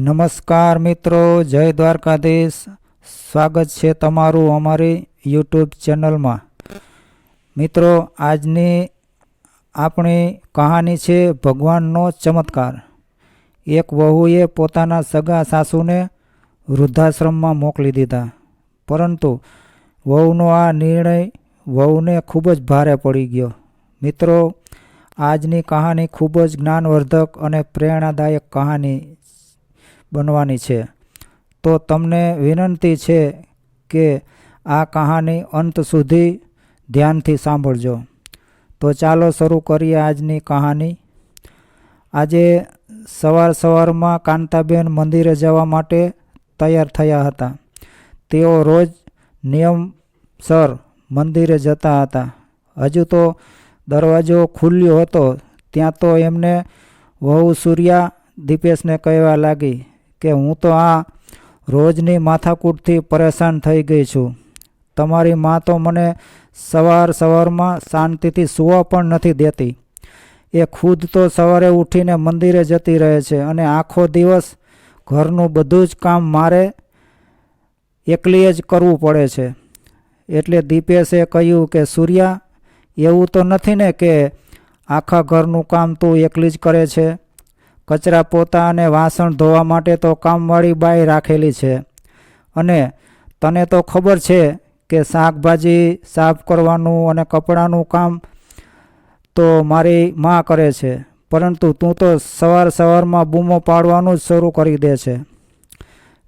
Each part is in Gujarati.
નમસ્કાર મિત્રો, જય દ્વારકાધીશ. સ્વાગત છે તમારું અમારી યુટ્યુબ ચેનલમાં. મિત્રો, આજની આપણી કહાની છે ભગવાનનો ચમત્કાર. એક વહુએ પોતાના સગા સાસુને વૃદ્ધાશ્રમમાં મોકલી દીધા. પરંતુ વહુનો આ નિર્ણય વહુને ખૂબ જ ભારે પડી ગયો. મિત્રો, આજની કહાની ખૂબ જ જ્ઞાનવર્ધક અને પ્રેરણાદાયક કહાની બનવાની છે. તો તમને વિનંતી છે કે આ કહાની અંત સુધી ધ્યાનથી સાંભળજો. તો ચાલો શરૂ કરીએ આજની કહાની. આજે સવાર સવારમાં કાંતાબેન મંદિરે જવા માટે તૈયાર થયા હતા. તેઓ રોજ નિયમસર મંદિરે જતા હતા. હજુ તો દરવાજો ખુલ્યો હતો, ત્યાં તો એમને વહુ સૂર્યા દીપેશને કહેવા લાગી કે હું તો આ રોજની માથાકૂટથી પરેશાન થઈ ગઈ છું. તમારી મા તો મને સવાર સવારમાં શાંતિથી સૂવા પણ નથી દેતી. એ ખુદ તો સવારે ઉઠીને મંદિરે જતી રહે છે અને આખો દિવસ ઘરનું બધું જ કામ મારે એકલીએ જ કરવું પડે છે. એટલે દીપેશે કહ્યું કે, સૂર્યા, એવું તો નથી ને કે આખા ઘરનું કામ તું એકલી જ કરે છે? કચરા પોતા અને વાસણ ધોવા માટે તો કામવાળી બાઈ રાખેલી છે. અને તને તો ખબર છે કે શાકભાજી સાફ કરવાનું અને કપડાનું કામ તો મારી માં કરે છે, પરંતુ તું તો સવાર સવારમાં બૂમો પાડવાનું જ શરૂ કરી દે છે.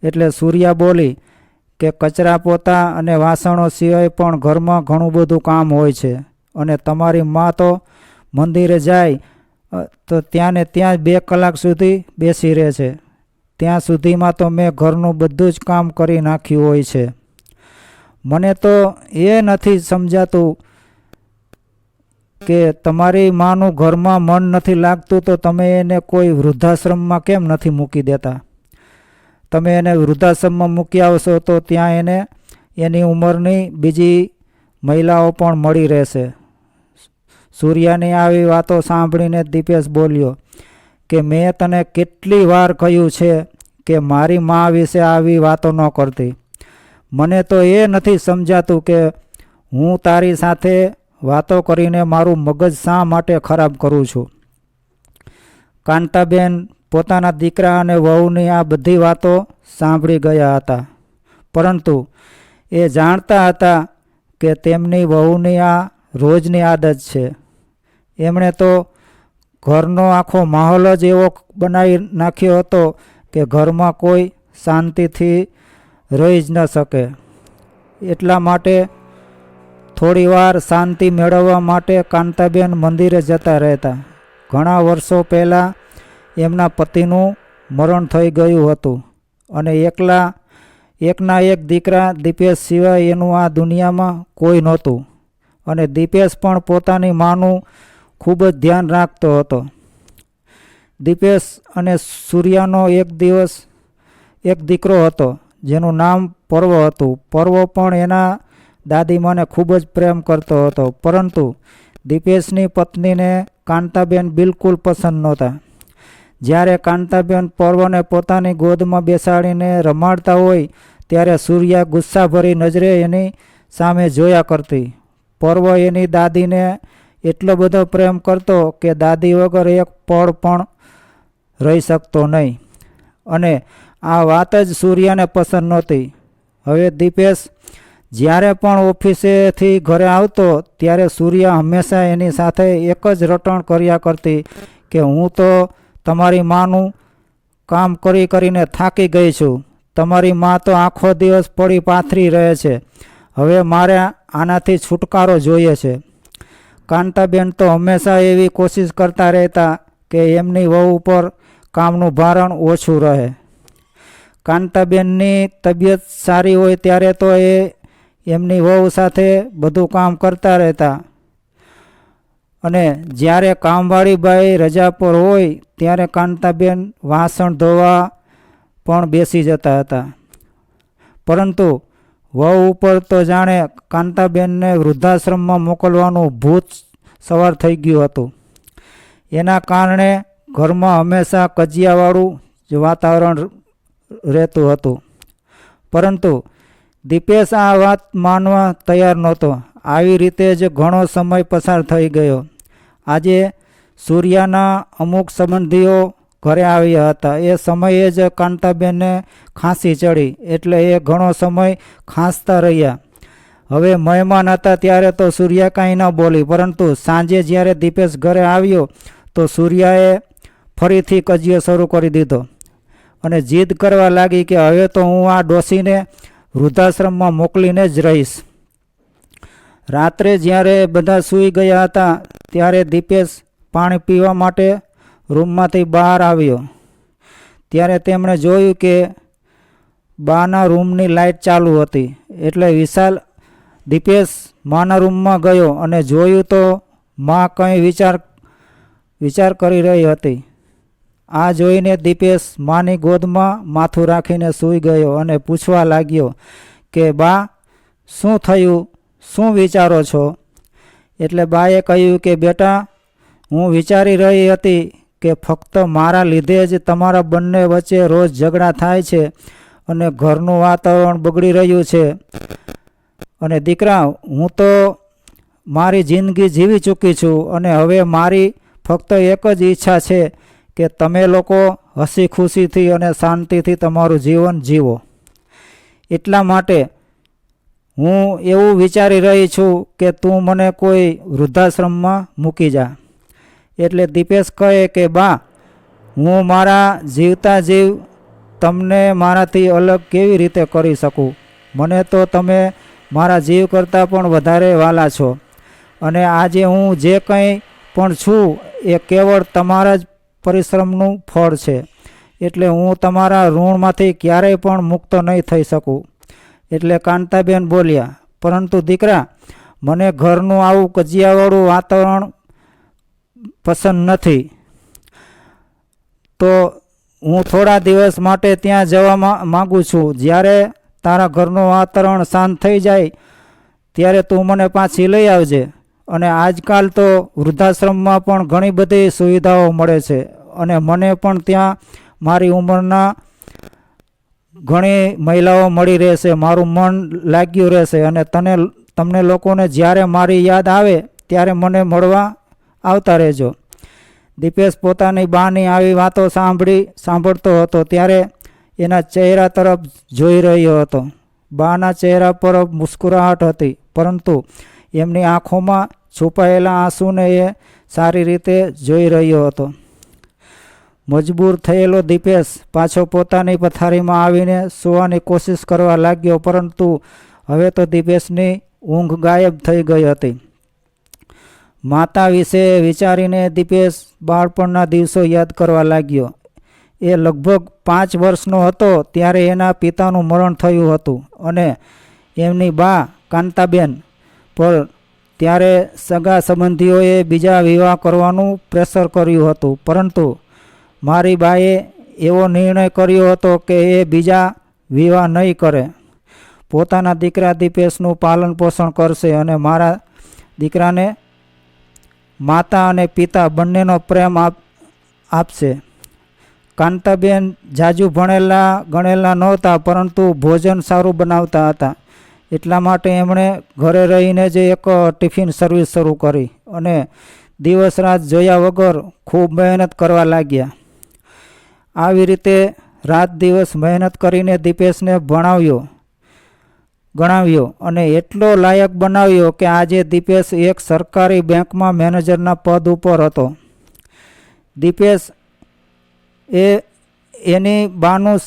એટલે સૂર્યા બોલી કે કચરા પોતા અને વાસણો સિવાય પણ ઘરમાં ઘણું બધું કામ હોય છે. અને તમારી માં તો મંદિરે જાય તો ત્યાં ને ત્યાં બે કલાક સુધી બેસી રહે છે. ત્યાં સુધીમાં તો મેં ઘરનું બધું જ કામ કરી નાખ્યું હોય છે. મને તો એ નથી સમજાતું કે તમારી માનું ઘરમાં મન નથી લાગતું તો તમે એને કોઈ વૃદ્ધાશ્રમમાં કેમ નથી મૂકી દેતા? તમે એને વૃદ્ધાશ્રમમાં મૂકી આવશો તો ત્યાં એને એની ઉંમરની બીજી મહિલાઓ પણ મળી રહેશે. સૂર્યાની આવી વાતો સાંભળીને દીપેશ બોલ્યો કે મેં તને કેટલી વાર કહ્યું છે કે મારી મા વિશે આવી વાતો ન કરતી. મને તો એ નથી સમજાતું કે હું તારી સાથે વાતો કરીને મારું મગજ શા માટે ખરાબ કરું છું. કાંતાબેન પોતાના દીકરા અને વહુની આ બધી વાતો સાંભળી ગયા હતા. પરંતુ એ જાણતા હતા કે તેમની વહુની આ રોજની આદત છે. એમણે તો ઘરનો આખો માહોલ જ એવો બનાવી નાખ્યો હતો કે ઘરમાં કોઈ શાંતિથી રહી જ ન શકે. એટલા માટે થોડીવાર શાંતિ મેળવવા માટે કાંતાબેન મંદિરે જતા રહેતા. ઘણા વર્ષો પહેલાં એમના પતિનું મરણ થઈ ગયું હતું અને એકલા, એકના એક દીકરા દીપેશ સિવાય એનું આ દુનિયામાં કોઈ નહોતું. અને દીપેશ પણ પોતાની માનું ખૂબ જ ધ્યાન રાખતો હતો. દીપેશ અને સૂર્યાનો એક દિવસ એક દીકરો હતો, જેનું નામ પર્વ હતું. પર્વ પણ એના દાદીમાને ખૂબ જ પ્રેમ કરતો હતો, પરંતુ દીપેશની પત્નીને કાંતાબેન બિલકુલ પસંદ નહોતા. જ્યારે કાંતાબેન પર્વને પોતાની ગોદમાં બેસાડીને રમાડતા હોય, ત્યારે સૂર્યા ગુસ્સાભરી નજરે એની સામે જોયા કરતી. પર્વ એની દાદીને એટલો બધો પ્રેમ કરતો કે દાદી વગર એક પળ પણ રહી શકતો નહીં. અને આ વાત જ સૂર્યાને પસંદ નહોતી. હવે દીપેશ જ્યારે પણ ઓફિસેથી ઘરે આવતો, ત્યારે સૂર્યા હંમેશા એની સાથે એક જ રટણ કર્યા કરતી કે હું તો તમારી માનું કામ કરી કરીને થાકી ગઈ છું. તમારી મા તો આખો દિવસ પડી પાથરી રહે છે. હવે મારે આનાથી છુટકારો જોઈએ છે. કાંતાબેન તો હંમેશા એવી કોશિશ કરતા રહેતા કે એમની વહુ ઉપર કામનું ભારણ ઓછું રહે. કાંતાબેનની તબિયત સારી હોય ત્યારે તો એ એમની વહુ સાથે બધું કામ કરતા રહેતા. અને જ્યારે કામવાળી બાઈ રજા પર હોય ત્યારે કાંતાબેન વાસણ ધોવા પણ બેસી જતા હતા. પરંતુ વહુ ઉપર તો જાણે કાંતાબેનને વૃદ્ધાશ્રમમાં મોકલવાનું ભૂત સવાર થઈ ગયું હતું. એના કારણે ઘરમાં હંમેશા કજિયાવાળું જ વાતાવરણ રહેતું હતું. પરંતુ દીપેશ આ વાત માનવા તૈયાર નહોતો. આવી રીતે જ ઘણો સમય પસાર થઈ ગયો. આજે સૂર્યાના અમુક સંબંધીઓ ઘરે આવ્યા હતા. એ સમયે જ કાંતાબેનને ખાંસી ચડી, એટલે એ ઘણો સમય ખાંસતા રહ્યા. હવે મહેમાન હતા ત્યારે તો સૂર્યા કાંઈ ન બોલી, પરંતુ સાંજે જ્યારે દીપેશ ઘરે આવ્યો, તો સૂર્યાએ ફરીથી કજિયો શરૂ કરી દીધો અને જીદ કરવા લાગી કે હવે તો હું આ ડોસીને વૃદ્ધાશ્રમમાં મોકલીને જ રહીશ. રાત્રે જ્યારે બધા સૂઈ ગયા હતા, ત્યારે દીપેશ પાણી પીવા માટે રૂમમાંથી બહાર આવ્યો. ત્યારે તેમણે જોયું કે બાના રૂમની લાઇટ ચાલુ હતી. એટલે વિશાલ દીપેશ માના રૂમમાં ગયો અને જોયું તો મા કંઈ વિચાર વિચાર કરી રહી હતી. આ જોઈને દીપેશ માની ગોદમાં માથું રાખીને સૂઈ ગયો અને પૂછવા લાગ્યો કે, બા, શું થયું? શું વિચારો છો? એટલે બાએ કહ્યું કે, બેટા, હું વિચારી રહી હતી કે ફક્ત મારા લીધે જ તમારા બંને વચ્ચે રોજ ઝઘડા થાય છે અને ઘરનું વાતાવરણ બગડી રહ્યું છે. અને દીકરા, હું તો મારી જિંદગી જીવી ચૂકી છું અને હવે મારી ફક્ત એક જ ઈચ્છા છે કે તમે લોકો હસી ખુશીથી અને શાંતિથી તમારું જીવન જીવો. એટલા માટે હું એવું વિચારી રહી છું કે તું મને કોઈ વૃદ્ધાશ્રમમાં મૂકી જા. એટલે દીપેશ કહે કે, બા, હું મારા જીવતા જીવ તમને મારાથી અલગ કેવી રીતે કરી શકું? મને તો તમે મારા જીવ કરતાં પણ વધારે વાલા છો. અને આજે હું જે કંઈ પણ છું, એ કેવળ તમારા જ પરિશ્રમનું ફળ છે. એટલે હું તમારા ઋણમાંથી ક્યારેય પણ મુક્ત નહીં થઈ શકું. એટલે કાંતાબેન બોલ્યા, પરંતુ દીકરા, મને ઘરનું આવું કજિયાવાળું વાતાવરણ પસંદ નથી. તો હું થોડા દિવસ માટે ત્યાં જવા માગું છું. જ્યારે તારા ઘરનું વાતાવરણ શાંત થઈ જાય, ત્યારે તું મને પાછી લઈ આવજે. અને આજકાલ તો વૃદ્ધાશ્રમમાં પણ ઘણી બધી સુવિધાઓ મળે છે. અને મને પણ ત્યાં મારી ઉંમરના ઘણી મહિલાઓ મળી રહેશે. મારું મન લાગ્યું રહેશે. અને તને, તમને લોકોને જ્યારે મારી યાદ આવે, ત્યારે મને મળવા આવતા રહેજો. દીપેશ પોતાની બાની આવી વાતો સાંભળી, સાંભળતો હતો ત્યારે એના ચહેરા તરફ જોઈ રહ્યો હતો. બાના ચહેરા પર મુસ્કુરાહટ હતી, પરંતુ એમની આંખોમાં છુપાયેલા આંસુને એ સારી રીતે જોઈ રહ્યો હતો. મજબૂર થયેલો દીપેશ પાછો પોતાની પથારીમાં આવીને સુવાની કોશિશ કરવા લાગ્યો, પરંતુ હવે તો દીપેશની ઊંઘ ગાયબ થઈ ગઈ હતી. માતા વિશે વિચારીને દીપેશ બાળપણના દિવસો યાદ કરવા લાગ્યો. એ લગભગ પાંચ વર્ષનો હતો ત્યારે એના પિતાનું મરણ થયું હતું અને એમની બા કાંતાબેન પર ત્યારે સગા સંબંધીઓએ બીજા વિવાહ કરવાનું પ્રેશર કર્યું હતું. પરંતુ મારી બાએ એવો નિર્ણય કર્યો હતો કે એ બીજા વિવાહ નહીં કરે. પોતાના દીકરા દીપેશનું પાલન પોષણ કરશે અને મારા દીકરાને માતા અને પિતા બંનેનો પ્રેમ આપ, આપશે. કાંતાબેન જાજુ ભણેલા, ગણેલા નહોતા, પરંતુ ભોજન સારું બનાવતા હતા. એટલા માટે એમણે ઘરે રહીને જ એક ટિફિન સર્વિસ શરૂ કરી અને દિવસ રાત જોયા વગર ખૂબ મહેનત કરવા લાગ્યા. આવી રીતે રાત દિવસ મહેનત કરીને દીપેશને ભણાવ્યો. ગણાવ્યો અને એટલો લાયક બનાવ્યો કે આજે દીપેશ એક સરકારી બેંકમાં મેનેજરના પદ ઉપર હતો. દીપેશ એ એની બાનું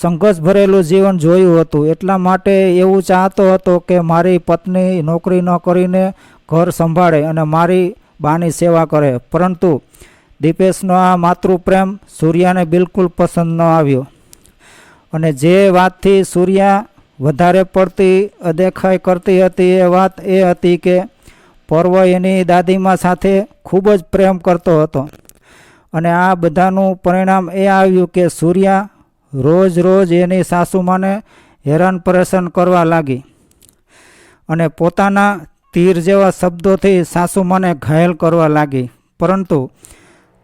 સંઘર્ષ ભરેલું જીવન જોયું હતું. એટલા માટે એવું ચાહતો હતો કે મારી પત્ની નોકરી ન કરીને ઘર સંભાળે અને મારી બાની સેવા કરે. પરંતુ દીપેશનો આ માતૃપ્રેમ સૂર્યાને બિલકુલ પસંદ ન આવ્યો. અને જે વાતથી સૂર્યા વધારે પડતી અદેખાઈ કરતી હતી એ વાત એ હતી કે પર્વ એની દાદીમા સાથે ખૂબ જ પ્રેમ કરતો હતો. અને આ બધાનું પરિણામ એ આવ્યું કે સૂર્યા રોજ રોજ એની સાસુમાને હેરાન પરેશાન કરવા લાગી અને પોતાના તીર જેવા શબ્દોથી સાસુમાને ઘાયલ કરવા લાગી. પરંતુ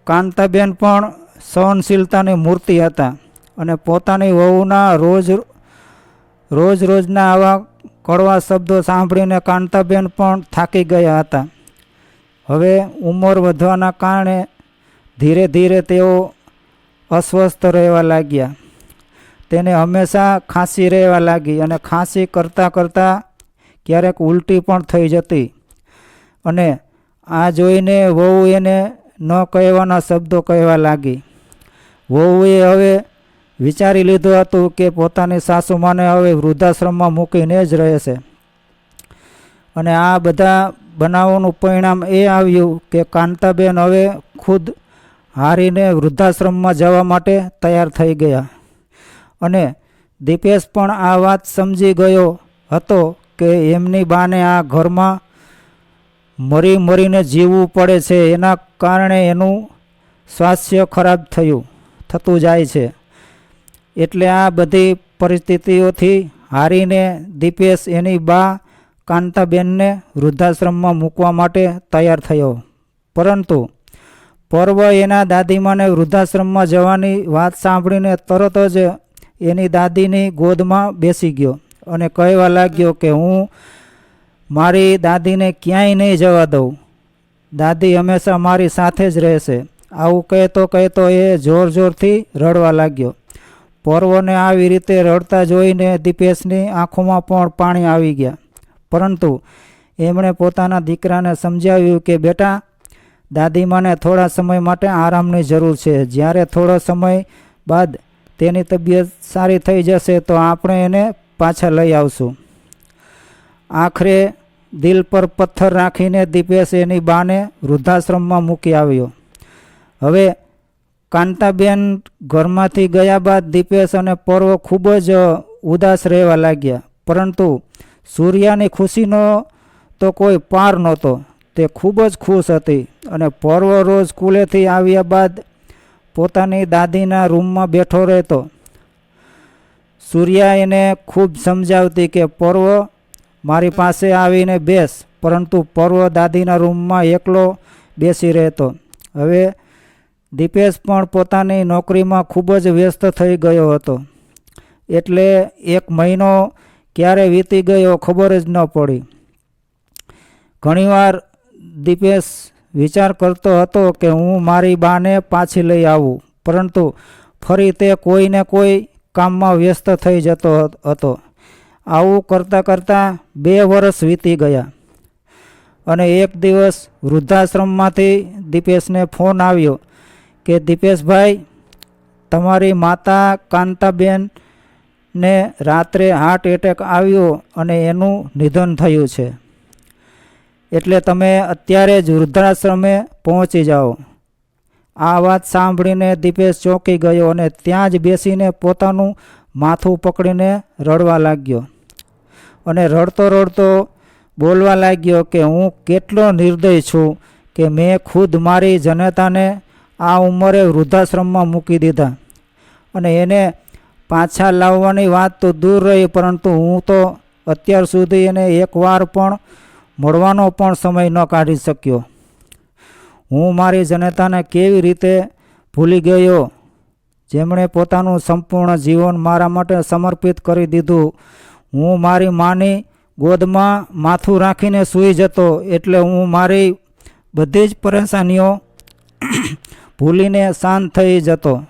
કાંતાબેન પણ સહનશીલતાની મૂર્તિ હતા અને પોતાની વહુના રોજ રોજ રોજના આવા કડવા શબ્દો સાંભળીને કાંતાબેન પણ થાકી ગયા હતા. હવે ઉંમર વધવાના કારણે ધીરે ધીરે તેઓ અસ્વસ્થ રહેવા લાગ્યા. તેને હંમેશા ખાંસી રહેવા લાગી અને ખાંસી કરતાં કરતાં ક્યારેક ઉલટી પણ થઈ જતી અને આ જોઈને વહુ એને ન કહેવાના શબ્દો કહેવા લાગી. વહુએ હવે વિચારી લીધું હતું કે પોતાની સાસુમાને હવે વૃદ્ધાશ્રમમાં મૂકીને જ રહેશે અને આ બધા બનાવોનું પરિણામ એ આવ્યું કે કાંતાબેન હવે ખુદ હારીને વૃદ્ધાશ્રમમાં જવા માટે તૈયાર થઈ ગયા. અને દીપેશ પણ આ વાત સમજી ગયો હતો કે એમની બાને આ ઘરમાં મરી મરીને જીવવું પડે છે. એના કારણે એનું સ્વાસ્થ્ય ખરાબ થયું, થતું જાય છે. એટલે આ બધી પરિસ્થિતિઓથી હારીને દીપેશ એની બા કાંતાબેનને વૃદ્ધાશ્રમમાં મૂકવા માટે તૈયાર થયો. પરંતુ પર્વ એના દાદીમાને વૃદ્ધાશ્રમમાં જવાની વાત સાંભળીને તરત જ એની દાદીની ગોદમાં બેસી ગયો અને કહેવા લાગ્યો કે હું મારી દાદીને ક્યાંય નહીં જવા દઉં. દાદી હંમેશા મારી સાથે જ રહેશે. આવું કહેતો કહેતો એ જોર જોરથી રડવા લાગ્યો. પર્વને આવી રીતે રડતા જોઈને દીપેશની આંખોમાં પણ પાણી આવી ગયા. પરંતુ એમણે પોતાના દીકરાને સમજાવ્યું કે, બેટા, દાદીમાને થોડા સમય માટે આરામની જરૂર છે. જ્યારે થોડો સમય બાદ તેની તબિયત સારી થઈ જશે, તો આપણે એને પાછા લઈ આવશું. આખરે દિલ પર પથ્થર રાખીને દીપેશ એની બાને વૃદ્ધાશ્રમમાં મૂકી આવ્યો. હવે કાંતાબેન ઘરમાંથી ગયા બાદ દીપેશ અને પર્વ ખૂબ જ ઉદાસ રહેવા લાગ્યા. પરંતુ સૂર્યાની ખુશીનો તો કોઈ પાર નહોતો. તે ખૂબ જ ખુશ હતી અને પર્વ રોજ સ્કૂલેથી આવ્યા બાદ પોતાની દાદીના રૂમમાં બેઠો રહેતો. સૂર્યા એને ખૂબ સમજાવતી કે, પર્વ, મારી પાસે આવીને બેસ. પરંતુ પર્વ દાદીના રૂમમાં એકલો બેસી રહેતો. હવે દીપેશ પણ પોતાની નોકરીમાં ખૂબ જ વ્યસ્ત થઈ ગયો હતો. એટલે એક મહિનો ક્યારે વીતી ગયો ખબર જ ન પડી. ઘણીવાર દીપેશ વિચાર કરતો હતો કે હું મારી બાને પાછી લઈ આવું, પરંતુ ફરી તે કોઈને કોઈ કામમાં વ્યસ્ત થઈ જતો હતો. આવું કરતાં કરતાં બે વર્ષ વીતી ગયા અને એક દિવસ વૃદ્ધાશ્રમમાંથી દીપેશને ફોન આવ્યો કે દીપેશભાઈ, તમારી માતા કાંતાબેન ને રાત્રે હાર્ટ એટેક આવ્યો અને એનું નિધન થયું છે. એટલે તમે અત્યારે જ વૃદ્ધાશ્રમે પહોંચી જાઓ. આ વાત સાંભળીને દીપેશ ચોંકી ગયો અને ત્યાં જ બેસીને પોતાનું માથું પકડીને રડવા લાગ્યો. અને રડતો રડતો બોલવા લાગ્યો કે હું કેટલો નિર્દય છું કે મેં ખુદ મારી જનતાને આ ઉંમરે વૃદ્ધાશ્રમમાં મૂકી દીધા. અને એને પાછા લાવવાની વાત તો દૂર રહી, પરંતુ હું તો અત્યાર સુધી એને એકવાર પણ મળવાનો પણ સમય ન કાઢી શક્યો. હું મારી જનતાને કેવી રીતે ભૂલી ગયો? જેમણે પોતાનું સંપૂર્ણ જીવન મારા માટે સમર્પિત કરી દીધું, હું મારી માની ગોદમાં માથું રાખીને સૂઈ જતો, એટલે હું મારી બધી જ પરેશાનીઓ ભૂલીને શાંત થઈ જતો.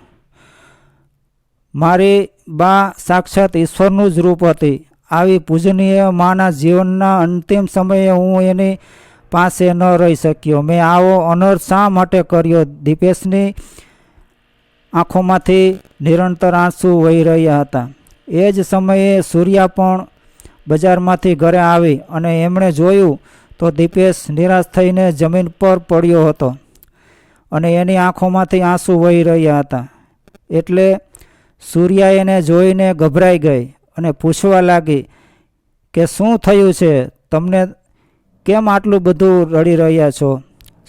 મારી બા સાક્ષાત ઈશ્વરનું જ રૂપ હતી. આવી પૂજનીય માના જીવનના અંતિમ સમયે હું એની પાસે ન રહી શક્યો. મેં આવો અનર્થ શા માટે કર્યો? દીપેશની આંખોમાંથી નિરંતર આંસુ વહી રહ્યા હતા. એ જ સમયે સૂર્યા પણ બજારમાંથી ઘરે આવી અને એમણે જોયું તો દીપેશ નિરાશ થઈને જમીન પર પડ્યો હતો. અને એની આંખોમાંથી આંસુ વહી રહ્યા હતા. એટલે સૂર્યા એને જોઈને ગભરાઈ ગઈ અને પૂછવા લાગી કે શું થયું છે? તમને કેમ આટલું બધું રડી રહ્યા છો?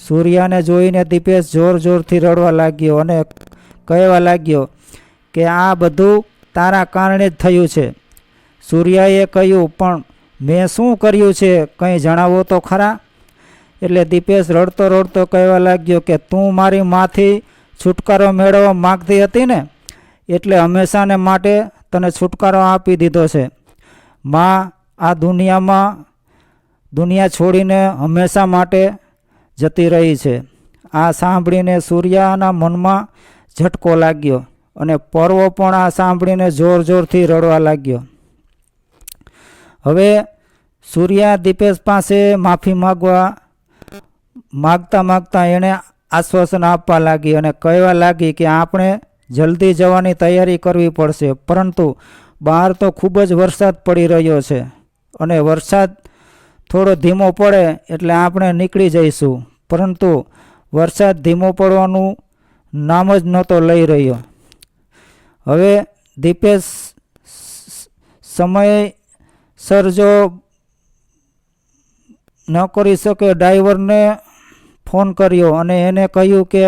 સૂર્યાને જોઈને દીપેશ જોર જોરથી રડવા લાગ્યો અને કહેવા લાગ્યો કે આ બધું તારા કારણે જ થયું છે. સૂર્યાએ કહ્યું, પણ મેં શું કર્યું છે? કંઈ જણાવો તો ખરા? એટલે દીપેશ રડતો રડતો કહેવા લાગ્યો કે, તું મારી માથી છુટકારો મેળવવા માગતી હતી ને? એટલે હંમેશાને માટે તને છુટકારો આપી દીધો છે. માં, આ દુનિયામાં, દુનિયા છોડીને હંમેશા માટે જતી રહી છે. આ સાંભળીને સૂર્યાના મનમાં ઝટકો લાગ્યો અને પર્વો પણ આ સાંભળીને જોર જોરથી રડવા લાગ્યો. હવે સૂર્યા દીપેશ પાસે માફી માગવા માગતા માગતા એણે આશ્વાસન આપવા લાગી અને કહેવા લાગી કે આપણે જલ્દી જવાની તૈયારી કરવી પડશે, પરંતુ બહાર તો ખૂબ જ વરસાદ પડી રહ્યો છે અને વરસાદ થોડો ધીમો પડે એટલે આપણે નીકળી જઈશું, પરંતુ વરસાદ ધીમો પડવાનું નામ જ નહોતો લઈ રહ્યો. હવે દીપેશ સમયસર જો ન કરી શકે, ડ્રાઈવરને ફોન કર્યો અને એને કહ્યું કે,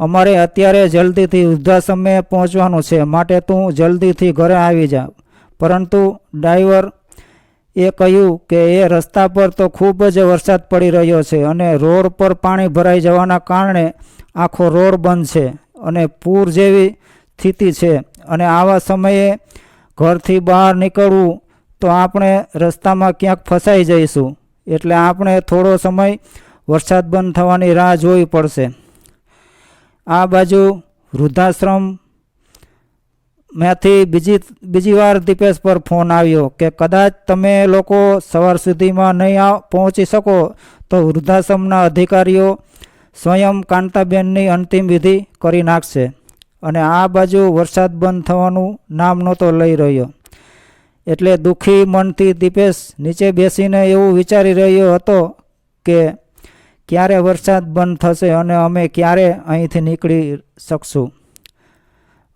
અમારે અત્યારે જલ્દીથી વૃદ્ધાશ્રમે પહોંચવાનું છે, માટે તું જલ્દીથી ઘરે આવી જા. પરંતુ ડ્રાઈવર એ કહ્યું કે, એ રસ્તા પર તો ખૂબ જ વરસાદ પડી રહ્યો છે અને રોડ પર પાણી ભરાઈ જવાના કારણે આખો રોડ બંધ છે અને પૂર જેવી સ્થિતિ છે અને આવા સમયે ઘરથી બહાર નીકળવું તો આપણે રસ્તામાં ક્યાંક ફસાઈ જઈશું. એટલે આપણે થોડો સમય વરસાદ બંધ થવાની રાહ જોવી પડશે. આ બાજુ વૃદ્ધાશ્રમમાંથી બીજી બીજી વાર દીપેશ પર ફોન આવ્યો કે કદાચ તમે લોકો સવાર સુધીમાં નહીં પહોંચી શકો તો વૃદ્ધાશ્રમના અધિકારીઓ સ્વયં કાંતાબેનની અંતિમ વિધિ કરી નાખશે અને આ બાજુ વરસાદ બંધ થવાનું નામ નહોતો લઈ રહ્યો. એટલે દુઃખી મનથી દીપેશ નીચે બેસીને એવું વિચારી રહ્યો હતો કે ક્યારે વરસાદ બંધ થશે અને અમે ક્યારે અહીંથી નીકળી શકશું?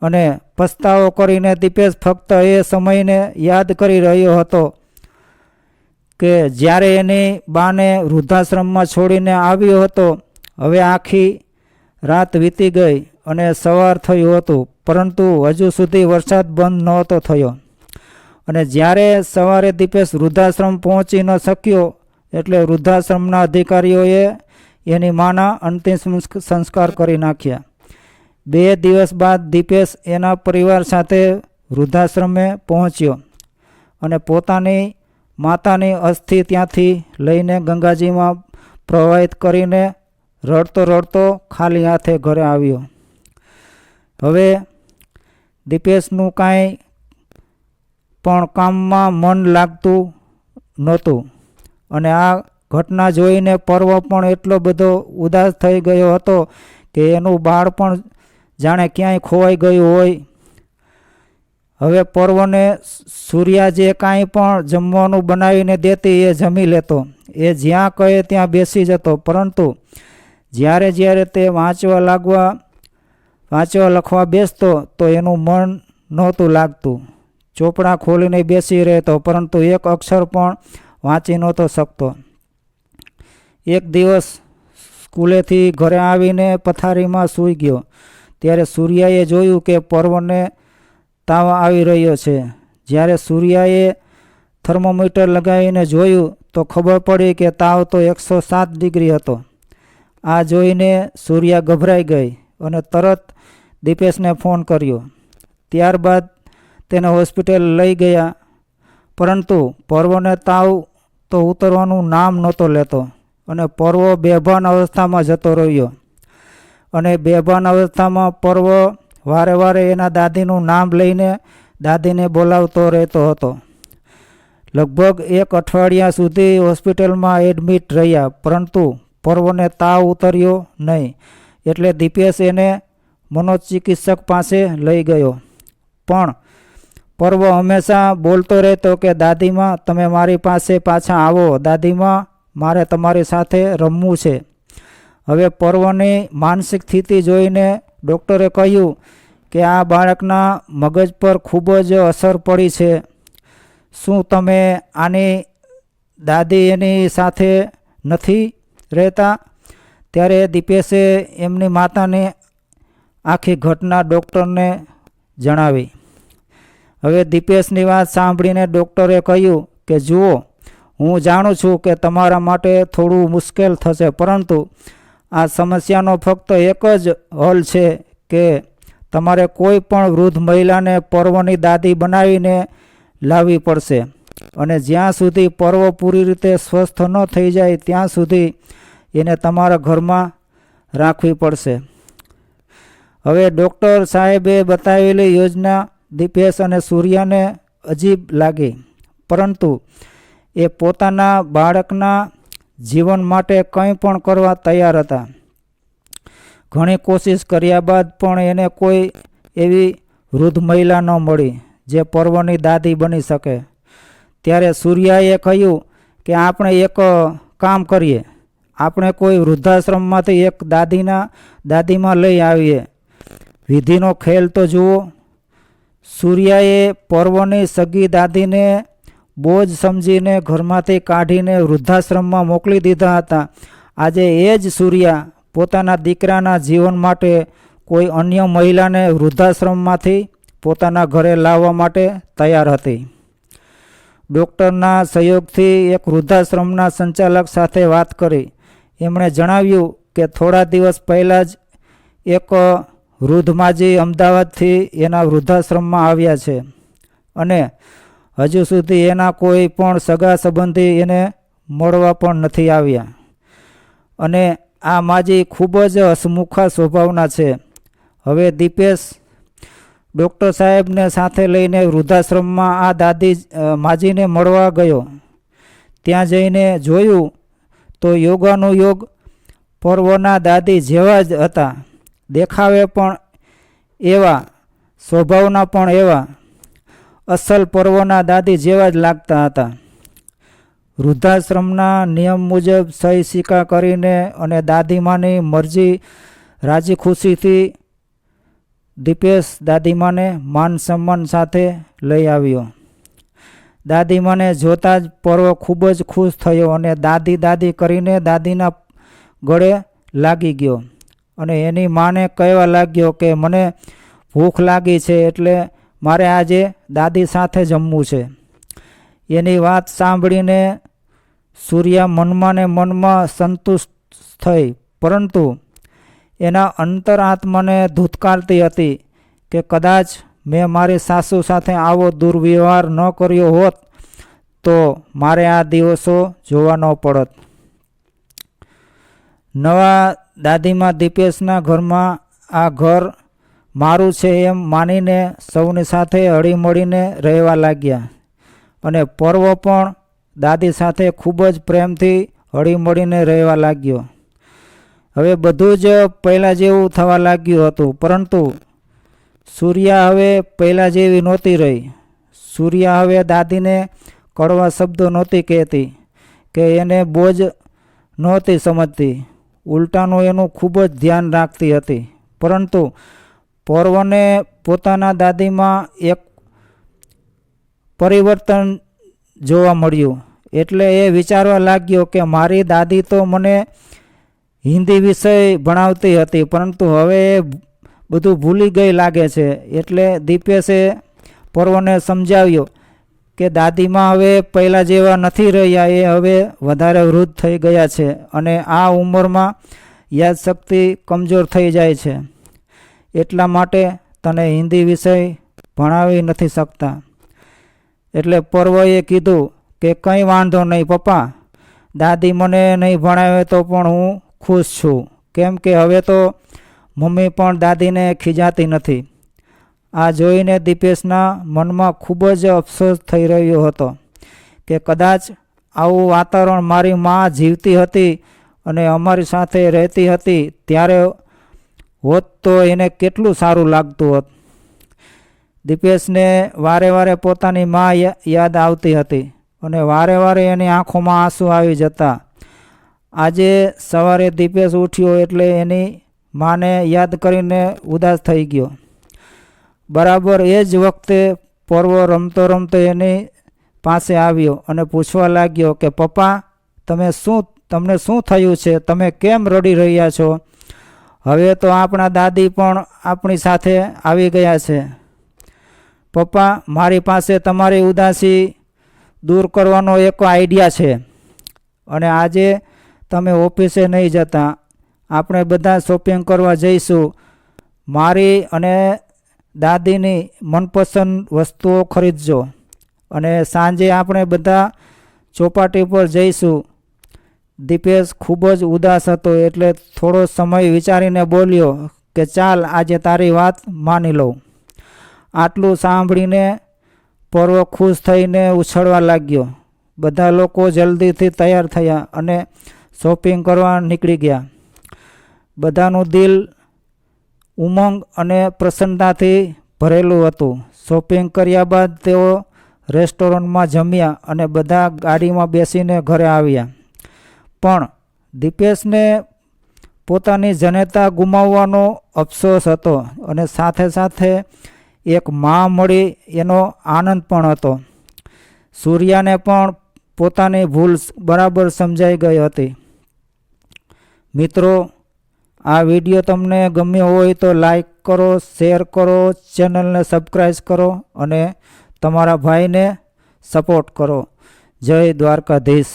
અને પસ્તાવો કરીને દીપેશ ફક્ત એ સમયને યાદ કરી રહ્યો હતો કે જ્યારે એની બાને વૃદ્ધાશ્રમમાં છોડીને આવ્યો હતો, હવે આખી રાત વીતી ગઈ અને સવાર થયું હતું, પરંતુ હજુ સુધી વરસાદ બંધ નહોતો થયો. અને જ્યારે સવારે દીપેશ વૃદ્ધાશ્રમ પહોંચી ન શક્યો, એટલે વૃદ્ધાશ્રમના અધિકારીઓએ એની માના અંતિમ સંસ્કાર કરી નાખ્યા. બે દિવસ બાદ દીપેશ એના પરિવાર સાથે વૃદ્ધાશ્રમે પહોંચ્યો અને પોતાની માતાની અસ્થિ ત્યાંથી લઈને ગંગાજીમાં પ્રવાહિત કરીને રડતો રડતો ખાલી હાથે ઘરે આવ્યો. હવે દીપેશનું કાંઈ પણ કામમાં મન લાગતું નહોતું અને આ ઘટના જોઈને પર્વ પણ એટલો બધો ઉદાસ થઈ ગયો હતો કે એનું બાળ પણ જાણે ક્યાંય ખોવાઈ ગયું હોય. હવે પર્વને સૂર્યા જે કાંઈ પણ જમવાનું બનાવીને દેતી એ જમી લેતો. એ જ્યાં કહે ત્યાં બેસી જતો. પરંતુ જ્યારે જ્યારે તે વાંચવા લાગવા, વાંચવા લખવા બેસતો તો એનું મન નહોતું લાગતું. ચોપડા ખોલીને બેસી રહેતો. પરંતુ એક અક્ષર પણ વાંચી નહોતો શકતો. એક દિવસ સ્કૂલેથી ઘરે આવીને પથારીમાં સૂઈ ગયો. ત્યારે સૂર્યાએ જોયું કે પર્વને તાવ આવી રહ્યો છે. જ્યારે સૂર્યાએ થર્મોમીટર લગાવીને જોયું, તો ખબર પડી કે તાવ તો એકસો સાત ડિગ્રી હતો. આ જોઈને સૂર્યા ગભરાઈ ગઈ અને તરત દીપેશને ફોન કર્યો. ત્યારબાદ તેને હોસ્પિટલ લઈ ગયા. પરંતુ પર્વને તાવ તો ઉતરવાનું નામ નહોતો લેતો. અને પર્વ બેભાન અવસ્થામાં જતો રહ્યો. અને બેભાન અવસ્થામાં પર્વ વારે વારે એના દાદીનું નામ લઈને દાદીને બોલાવતો રહેતો હતો. લગભગ એક અઠવાડિયા સુધી હોસ્પિટલમાં એડમિટ રહ્યા, પરંતુ પર્વને તાવ ઉતર્યો નહીં, એટલે દીપેશ એને મનોચિકિત્સક પાસે લઈ ગયો. પણ પર્વ હંમેશા બોલતો રહેતો કે, દાદીમાં, તમે મારી પાસે પાછા આવો. દાદીમાં મારે તમારી સાથે રમવું છે. હવે પર્વની માનસિક સ્થિતિ જોઈને ડૉક્ટરે કહ્યું કે આ બાળકના મગજ પર ખૂબ જ અસર પડી છે. શું તમે આની દાદી એની સાથે નથી રહેતા? ત્યારે દીપેશે એમની માતાને આખી ઘટના ડૉક્ટરને જણાવી. હવે દીપેશની વાત સાંભળીને ડૉક્ટરે કહ્યું કે જુઓ હું જાણું છું કે તમારા માટે થોડું મુશ્કેલ થશે, પરંતુ આ સમસ્યાનો ફક્ત એક જ હલ છે કે તમારે કોઈ પણ વૃદ્ધ મહિલાને પર્વની દાદી બનાવીને લાવવી પડશે અને જ્યાં સુધી પર્વ પૂરી રીતે સ્વસ્થ ન થઈ જાય, ત્યાં સુધી એને તમારા ઘરમાં રાખવી પડશે. હવે ડૉક્ટર સાહેબે બતાવેલી યોજના દીપેશ અને સૂર્યાને અજીબ લાગી, પરંતુ એ પોતાના બાળકના જીવન માટે કંઈ પણ કરવા તૈયાર હતા. ઘણી કોશિશ કર્યા બાદ પણ એને કોઈ એવી વૃદ્ધ મહિલા ન મળી, જે પર્વની દાદી બની શકે. ત્યારે સૂર્યાએ કહ્યું કે, આપણે એક કામ કરીએ. આપણે કોઈ વૃદ્ધાશ્રમમાંથી એક દાદીના, દાદીમાં લઈ આવીએ. વિધિનો ખેલ તો જુઓ. સૂર્યાએ પર્વની સગી દાદીને બોજ સમજીને ઘરમાંથી કાઢીને વૃદ્ધાશ્રમમાં મોકલી દીધા હતા. આજે એ જ સૂર્યા પોતાના દીકરાના જીવન માટે કોઈ અન્ય મહિલાને વૃદ્ધાશ્રમમાંથી પોતાના ઘરે લાવવા માટે તૈયાર હતી. ડૉક્ટરના સહયોગથી એક વૃદ્ધાશ્રમના સંચાલક સાથે વાત કરી. એમણે જણાવ્યું કે થોડા દિવસ પહેલાં જ એક વૃદ્ધમાજી અમદાવાદથી એના વૃદ્ધાશ્રમમાં આવ્યા છે અને હજુ સુધી એના કોઈ પણ સગા સંબંધી એને મળવા પણ નથી આવ્યા. અને આ માજી ખૂબ જ હસમુખા સ્વભાવના છે. હવે દીપેશ ડૉક્ટર સાહેબને સાથે લઈને વૃદ્ધાશ્રમમાં આ દાદી માજીને મળવા ગયો. ત્યાં જઈને જોયું તો યોગાનું યોગ પર્વના દાદી જેવા જ હતા. દેખાવે પણ એવા, સ્વભાવના પણ એવા. અસલ પર્વના દાદી જેવા જ લાગતા હતા. વૃદ્ધાશ્રમના નિયમ મુજબ સહી સિક્કા કરીને અને દાદીમાની મરજી રાજી ખુશીથી દીપેશ દાદીમાને માન સન્માન સાથે લઈ આવ્યો. દાદીમાને જોતાં જ પર્વ ખૂબ જ ખુશ થયો અને દાદી દાદી કરીને દાદીના ગળે લાગી ગયો. અને એની માને કહેવા લાગ્યો કે, મને ભૂખ લાગી છે એટલે મારે આજે દાદી સાથે જમવું છે. એની વાત સાંભળીને સૂર્યા મનમાં ને મનમાં સંતુષ્ટ થઈ, પરંતુ એના અંતરાત્માને ધૂતકારતી હતી કે કદાચ મેં મારી સાસુ સાથે આવો દુર્વ્યવહાર ન કર્યો હોત, તો મારે આ દિવસો જોવા ન પડત. નવા દાદીમાં દીપેશના ઘરમાં આ ઘર મારું છે એમ માનીને સૌની સાથે હળીમળીને રહેવા લાગ્યા. અને પર્વ પણ દાદી સાથે ખૂબ જ પ્રેમથી હળીમળીને રહેવા લાગ્યો. હવે બધું જ પહેલાં જેવું થવા લાગ્યું હતું, પરંતુ સૂર્યા હવે પહેલાં જેવી નહોતી રહી. સૂર્યા હવે દાદીને કડવા શબ્દો નહોતી કહેતી કે એને બોજ નહોતી સમજતી. ઉલટાનું એનું ખૂબ જ ધ્યાન રાખતી હતી. પરંતુ પર્વને પોતાના દાદીમાં એક પરિવર્તન જોવા મળ્યું. એટલે એ વિચારવા લાગ્યો કે મારી દાદી તો મને હિન્દી વિષય ભણાવતી હતી, પરંતુ હવે એ બધું ભૂલી ગઈ લાગે છે. એટલે દીપેશે પર્વને સમજાવ્યો કે દાદીમાં હવે પહેલાં જેવા નથી રહ્યા, એ હવે વધારે વૃદ્ધ થઈ ગયા છે અને આ ઉંમરમાં યાદશક્તિ કમજોર થઈ જાય છે. એટલા માટે તને હિન્દી વિષય ભણાવી નથી શકતા. એટલે પર્વએ કીધું કે કંઈ વાંધો નહીં પપ્પા, દાદી મને નહીં ભણાવે તો પણ હું ખુશ છું. કેમ કે હવે તો મમ્મી પણ દાદીને ખીજાતી નથી. આ જોઈને દીપેશના મનમાં ખૂબ જ અફસોસ થઈ રહ્યો હતો કે કદાચ આવું વાતાવરણ મારી મા જીવતી હતી અને અમારી સાથે રહેતી હતી, ત્યારે હોત તો એને કેટલું સારું લાગતું હોત? દીપેશને વારે વારે પોતાની મા યાદ આવતી હતી અને વારે વારે એની આંખોમાં આંસુ આવી જતા. આજે સવારે દીપેશ ઉઠ્યો એટલે એની માને યાદ કરીને ઉદાસ થઈ ગયો. બરાબર એ જ વખતે પર્વ રમતો રમતો એની પાસે આવ્યો અને પૂછવા લાગ્યો કે, પપ્પા, તમે શું, તમને શું થયું છે? તમે કેમ રડી રહ્યા છો? હવે તો આપણા દાદી પણ આપણી સાથે આવી ગયા છે. પપ્પા, મારી પાસે તમારી ઉદાસી દૂર કરવાનો એક આઈડિયા છે. અને આજે તમે ઓફિસે નહીં જતા. આપણે બધા શોપિંગ કરવા જઈશું. મારી અને દાદીની મનપસંદ વસ્તુઓ ખરીદજો. અને સાંજે આપણે બધા ચોપાટી પર જઈશું. દીપેશ ખૂબ જ ઉદાસ હતો એટલે થોડો સમય વિચારીને બોલ્યો કે ચાલ, આજે તારી વાત માની લઉં. આટલું સાંભળીને પર્વ ખુશ થઈને ઉછળવા લાગ્યો. બધા લોકો જલ્દીથી તૈયાર થયા અને શોપિંગ કરવા નીકળી ગયા. બધાનું દિલ ઉમંગ અને પ્રસન્નતાથી ભરેલું હતું. શોપિંગ કર્યા બાદ તેઓ રેસ્ટોરન્ટમાં જમ્યા અને બધા ગાડીમાં બેસીને ઘરે આવ્યા. પણ દીપેશને પોતાની જનેતા ગુમાવવાનો અફસોસ હતો અને સાથે સાથે એક મા મળી એનો આનંદ પણ હતો. સૂર્યાને પણ પોતાની ભૂલ બરાબર સમજાઈ ગઈ હતી. મિત્રો, આ વીડિયો તમને ગમ્યો હોય તો લાઈક કરો, શેર કરો, ચેનલને સબસ્ક્રાઈબ કરો અને તમારા ભાઈને સપોર્ટ કરો. જય દ્વારકાધીશ.